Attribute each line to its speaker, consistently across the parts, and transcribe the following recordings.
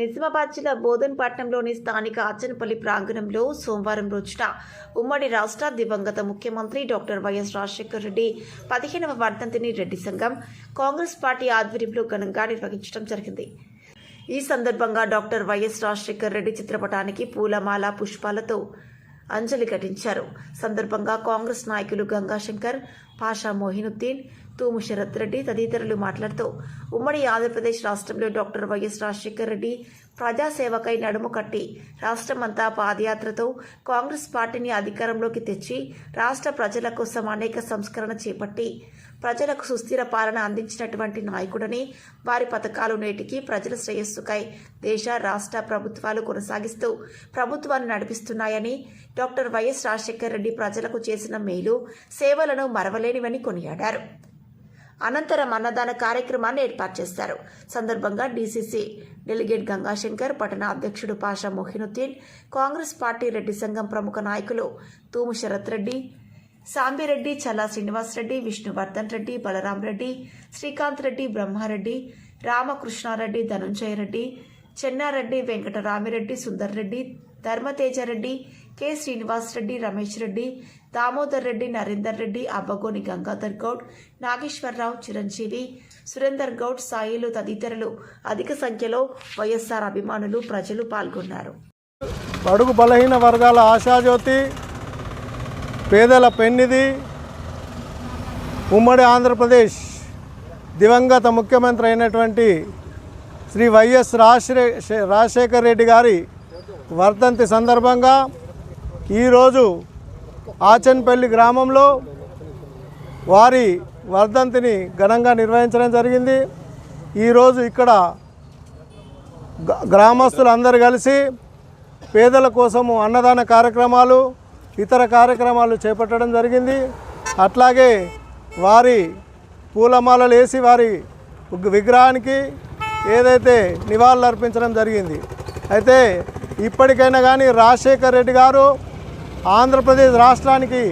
Speaker 1: నిజామాబాద్ జిల్లా బోధన్పట్నంలోని స్థానిక అచ్చనపల్లి ప్రాంగణంలో సోమవారం రోజున ఉమ్మడి రాష్ట్ర దివంగత ముఖ్యమంత్రి డాక్టర్ వైఎస్ రాజశేఖర్ రెడ్డి పదిహేనవ వర్ధంతిని రెడ్డి సంఘం కాంగ్రెస్ పార్టీ ఆధ్వర్యంలో ఘనంగా నిర్వహించడం జరిగింది ఈ సందర్భంగా డాక్టర్ వైఎస్ రాజశేఖర్ రెడ్డి చిత్రపటానికి పూలమాల పుష్పాలతో అంజలి ఘటించారు సందర్భంగా కాంగ్రెస్ నాయకులు గంగాశంకర్ పాషా మొహినుద్దీన్ తూము శరత్ రెడ్డి తదితరులు మాట్లాడుతూ ఉమ్మడి ఆంధ్రప్రదేశ్ రాష్ట్రంలో డాక్టర్ వైఎస్ రాజశేఖర రెడ్డి ప్రజాసేవకై నడుము కట్టి రాష్ట్రమంతా పాదయాత్రతో కాంగ్రెస్ పార్టీని అధికారంలోకి తెచ్చి రాష్ట్ర ప్రజల కోసం అనేక సంస్కరణ చేపట్టి ప్రజలకు సుస్థిర పాలన అందించినటువంటి నాయకుడని వారి పథకాలు నేటికి ప్రజల శ్రేయస్సుకై దేశ రాష్ట్ర ప్రభుత్వాలు కొనసాగిస్తూ ప్రభుత్వాన్ని నడిపిస్తున్నాయని డాక్టర్ వైఎస్ రాజశేఖర రెడ్డి ప్రజలకు చేసిన మేలు సేవలను మరవలేనివని కొనియాడారు అనంతరం అన్నదాన కార్యక్రమాన్ని ఏర్పాటు చేశారు సందర్భంగా డీసీసీ డెలిగేట్ గంగాశంకర్ పట్టణ అధ్యక్షుడు పాషా మొహినుద్దీన్ కాంగ్రెస్ పార్టీ రెడ్డి సంఘం ప్రముఖ నాయకులు తూము శరత్ రెడ్డి సాంబిరెడ్డి చల్లా శ్రీనివాస్ రెడ్డి విష్ణువర్ధన్ రెడ్డి బలరాం రెడ్డి శ్రీకాంత్ రెడ్డి బ్రహ్మారెడ్డి రామకృష్ణారెడ్డి ధనంజయ రెడ్డి చెన్నారెడ్డి వెంకటరామిరెడ్డి సుందర్ రెడ్డి ధర్మతేజరెడ్డి కె శ్రీనివాస్ రెడ్డి రమేష్ రెడ్డి దామోదర్ రెడ్డి నరేందర్ రెడ్డి అబ్బగోని గంగాధర్ గౌడ్ నాగేశ్వరరావు చిరంజీవి సురేందర్ గౌడ్ సాయిలు తదితరులు అధిక సంఖ్యలో వైఎస్ఆర్ అభిమానులు ప్రజలు పాల్గొన్నారు
Speaker 2: బడుగు బలహీన వర్గాల ఆశాజ్యోతి పేదల పెన్నిది ఉమ్మడి ఆంధ్రప్రదేశ్ దివంగత ముఖ్యమంత్రి అయినటువంటి శ్రీ వైఎస్ రాజశే రాజశేఖర రెడ్డి గారి వర్ధంతి సందర్భంగా ఈరోజు ఆచన్పల్లి గ్రామంలో వారి వర్ధంతిని ఘనంగా నిర్వహించడం జరిగింది ఈరోజు ఇక్కడ గ్రామస్తులందరూ కలిసి పేదల కోసము అన్నదాన కార్యక్రమాలు ఇతర కార్యక్రమాలు చేపట్టడం జరిగింది అట్లాగే వారి పూలమాలలు వేసి వారి విగ్రహానికి ఏదైతే నివాళులు అర్పించడం జరిగింది అయితే ఇప్పటికైనా కానీ రాజశేఖర్ రెడ్డి గారు ఆంధ్రప్రదేశ్ రాష్ట్రానికి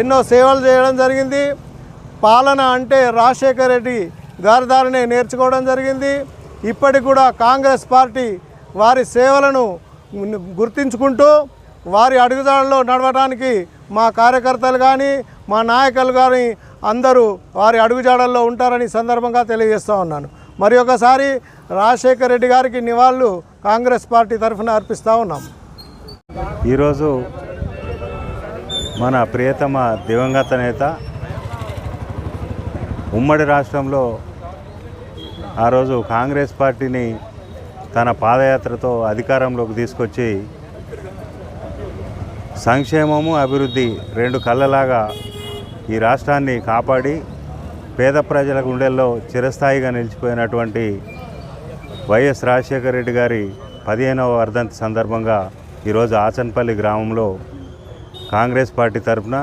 Speaker 2: ఎన్నో సేవలు చేయడం జరిగింది పాలన అంటే రాజశేఖర్ రెడ్డి దారినే నేర్చుకోవడం జరిగింది ఇప్పటికి కూడా కాంగ్రెస్ పార్టీ వారి సేవలను గుర్తించుకుంటూ వారి అడుగుదాడుల్లో నడవడానికి మా కార్యకర్తలు కానీ మా నాయకులు కానీ అందరూ వారి అడుగుజాడల్లో ఉంటారని సందర్భంగా తెలియజేస్తూ ఉన్నాను మరి ఒకసారి రాజశేఖర రెడ్డి గారికి నివాళులు కాంగ్రెస్ పార్టీ తరఫున అర్పిస్తూ ఉన్నాం
Speaker 3: ఈరోజు మన ప్రియతమ దివంగత నేత ఉమ్మడి రాష్ట్రంలో ఆ రోజు కాంగ్రెస్ పార్టీని తన పాదయాత్రతో అధికారంలోకి తీసుకొచ్చి సంక్షేమము అభివృద్ధి రెండు కళ్ళలాగా ఈ రాష్ట్రాన్ని కాపాడి పేద ప్రజల గుండెల్లో చిరస్థాయిగా నిలిచిపోయినటువంటి వైఎస్ రాజశేఖర రెడ్డి గారి పదిహేనవ వర్ధంతి సందర్భంగా ఈరోజు ఆచన్పల్లి గ్రామంలో కాంగ్రెస్ పార్టీ తరఫున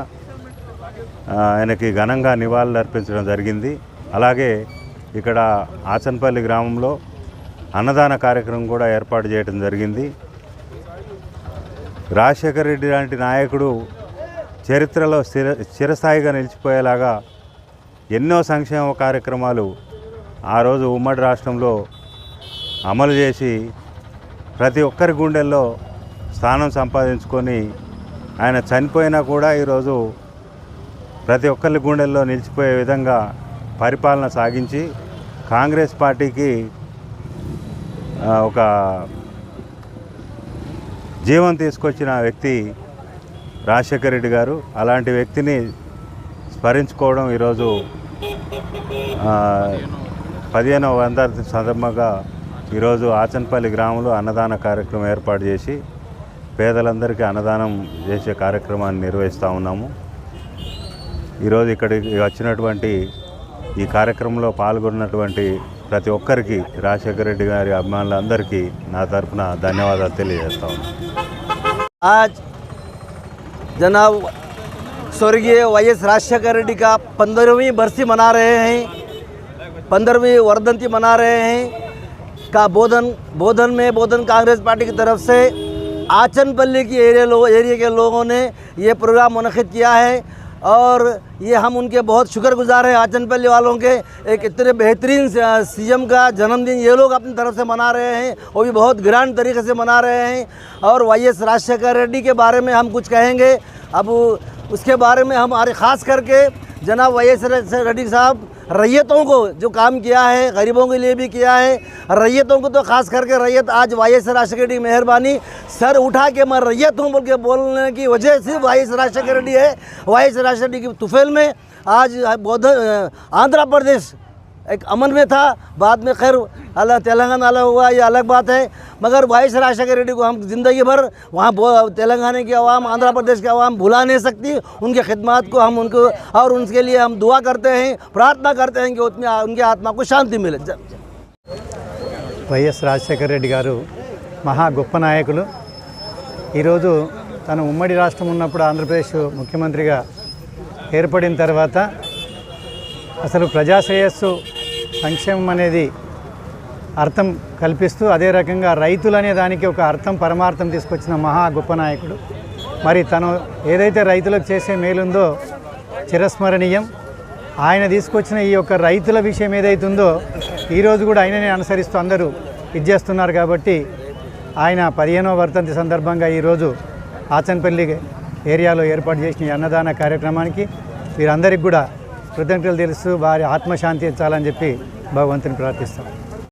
Speaker 3: ఆయనకి ఘనంగా నివాళులు అర్పించడం జరిగింది అలాగే ఇక్కడ ఆచన్పల్లి గ్రామంలో అన్నదాన కార్యక్రమం కూడా ఏర్పాటు చేయడం జరిగింది రాజశేఖర రెడ్డి లాంటి నాయకుడు చరిత్రలో స్థిర చిరస్థాయిగా నిలిచిపోయేలాగా ఎన్నో సంక్షేమ కార్యక్రమాలు ఆ రోజు ఉమ్మడి రాష్ట్రంలో అమలు చేసి ప్రతి ఒక్కరి గుండెల్లో స్థానం సంపాదించుకొని ఆయన చనిపోయినా కూడా ఈరోజు ప్రతి ఒక్కరి గుండెల్లో నిలిచిపోయే విధంగా పరిపాలన సాగించి కాంగ్రెస్ పార్టీకి ఒక జీవం తీసుకొచ్చిన వ్యక్తి రాజశేఖర రెడ్డి గారు అలాంటి వ్యక్తిని స్మరించుకోవడం ఈరోజు పదిహేనవ వందల సందర్భంగా ఈరోజు ఆచన్పల్లి గ్రామంలో అన్నదాన కార్యక్రమం ఏర్పాటు చేసి పేదలందరికీ అన్నదానం చేసే కార్యక్రమాన్ని నిర్వహిస్తూ ఉన్నాము ఈరోజు ఇక్కడికి వచ్చినటువంటి ఈ కార్యక్రమంలో పాల్గొన్నటువంటి ప్రతి ఒక్కరికి రాజశేఖర రెడ్డి గారి అభిమానులందరికీ నా తరఫున ధన్యవాదాలు తెలియజేస్తా ఉన్నాను
Speaker 4: జనా स्वर्गीय वाई एस राजशेखर रेड्डी का पंद्रहवीं बरसी मना रहे हैं पंद्रहवीं वर्धंती मना रहे हैं का बोधन बोधन में बोधन कांग्रेस पार्टी की तरफ से आचनपल्ली की एरिया लोग एरिया के लोगों ने ये प्रोग्राम मनख़द किया है और ये हम उनके बहुत शुक्रगुजार हैं आचनपल्ली वालों के एक इतने बेहतरीन सीएम का जन्मदिन ये लोग अपनी तरफ से मना रहे हैं वो भी बहुत ग्रैंड तरीके से मना रहे हैं और वाई एस राजशेखर रेड्डी के बारे में हम कुछ कहेंगे अब उसके बारे में हमारे ख़ास करके जनाब वाई एस रेड्डी साहब रैयतों को जो काम किया है गरीबों के लिए भी किया है रैयतों को तो ख़ास करके रैयत आज वाई एस राष्ट्र रेड्डी मेहरबानी सर उठा के मैं रैयत हूँ बोल के बोलने की वजह से वाई एस राष्ट्र रेड्डी है वाई एस रेड्डी की तुफेल में आज बौद्ध आंध्र प्रदेश एक अमन में था बाद में खैर अलग तेलंगाना अलग हुआ ये अलग बात है मगर वाइस राजशेखर रेड्डी को हम ज़िंदगी भर वहाँ तेलंगाना की आवाम आंध्र प्रदेश की आवाम भुला नहीं सकती उनके खिदमत को हम उनको और उनके लिए हम दुआ करते हैं प्रार्थना करते हैं कि उसमें उनकी आत्मा को शांति मिले
Speaker 5: वैएस राजशेखर रेड्डी गार महा गोप नायक तन उम्मीद राष्ट्र आंध्र प्रदेश मुख्यमंत्री एरपड़न तरवा असल प्रजाश्रेयस्स संक्षेम అర్థం కల్పిస్తూ అదే రకంగా రైతులు అనే దానికి ఒక అర్థం పరమార్థం తీసుకొచ్చిన మహా గొప్ప నాయకుడు మరి తను ఏదైతే రైతులకు చేసే మేలుందో చిరస్మరణీయం ఆయన తీసుకొచ్చిన ఈ యొక్క రైతుల విషయం ఏదైతుందో ఈరోజు కూడా ఆయననే అనుసరిస్తూ అందరూ ఇచ్చేస్తున్నారు కాబట్టి ఆయన పదిహేనవ వర్తంతి సందర్భంగా ఈరోజు ఆచన్పల్లి ఏరియాలో ఏర్పాటు చేసిన అన్నదాన కార్యక్రమానికి వీరందరికీ కూడా కృతజ్ఞతలు తెలుసు వారి ఆత్మశాంతి ఇచ్చాలని చెప్పి భగవంతుని ప్రార్థిస్తాం